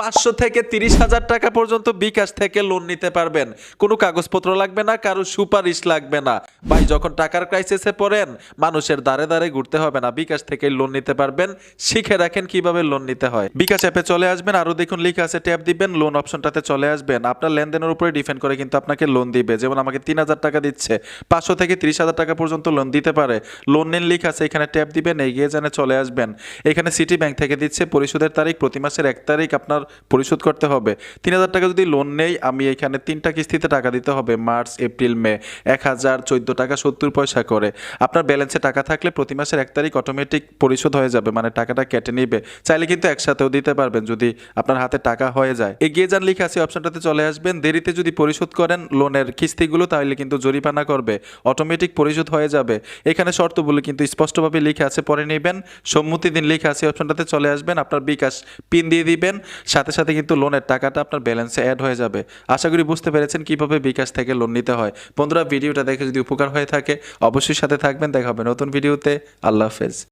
পাঁচশো থেকে তিরিশ হাজার টাকা পর্যন্ত বিকাশ থেকে লোন নিতে পারবেন। কোনো কাগজপত্র লাগবে না, কারও সুপারিশ লাগবে না। ভাই, যখন টাকার ক্রাইসিসে পড়েন, মানুষের দাঁড়ে দাঁড়ে ঘুরতে হবে না। বিকাশ থেকে লোন নিতে পারবেন, শিখে রাখেন কীভাবে লোন নিতে হয়। বিকাশ অ্যাপে চলে আসবেন, আরও দেখুন লিখে আছে, ট্যাপ দিবেন লোন অপশনটাতে চলে আসবেন। আপনার লেনদেনের উপরে ডিপেন্ড করে কিন্তু আপনাকে লোন দিবে। যেমন আমাকে তিন হাজার টাকা দিচ্ছে, পাঁচশো থেকে তিরিশ হাজার টাকা পর্যন্ত লোন দিতে পারে। লোন নিন লিখ আছে, এখানে ট্যাপ দিবেন, এগিয়ে জানে চলে আসবেন। এখানে সিটি ব্যাংক থেকে দিচ্ছে, পরিশোধের তারিখ প্রতি মাসের এক তারিখ। আপনার পরিশোধ করতে হবে। তিন হাজার টাকা যদি লোন নেই, আমি এখানে তিনটা কিস্তিতে টাকা দিতে হবে মার্চ, এপ্রিল, মে। এক হাজার চোদ্দ টাকা সত্তর পয়সা করে। আপনার ব্যালেন্সে টাকা থাকলে প্রতি মাসের এক তারিখ অটোমেটিক পরিশোধ হয়ে যাবে মানে টাকাটা কেটে নিবে। চাইলে কিন্তু একসাথেও দিতে পারবেন যদি আপনার হাতে টাকা হয়ে যায়। এগিয়ে যান লিখে আছে অপশনটাতে চলে আসবেন। দেরিতে যদি পরিশোধ করেন লোনের কিস্তিগুলো, তাহলে কিন্তু জরিমানা করবে। অটোমেটিক পরিশোধ হয়ে যাবে। এখানে শর্তগুলো কিন্তু স্পষ্টভাবে লিখে আছে, পরে নেবেন। সম্মতি দিন লিখে আছে অপশনটাতে চলে আসবেন। আপনার বিকাশ পিন দিয়ে দিবেন। সাথে সাথে কিন্তু লোনের টাকাটা আপনার ব্যালেন্সে অ্যাড হয়ে যাবে। আশা করি বুঝতে পেরেছেন কীভাবে বিকাশ থেকে লোন নিতে হয়। বন্ধুরা, ভিডিওটা দেখে যদি উপকার হয়ে থাকে, অবশ্যই সাথে থাকবেন। দেখা হবে নতুন ভিডিওতে আল্লাহ হাফেজ।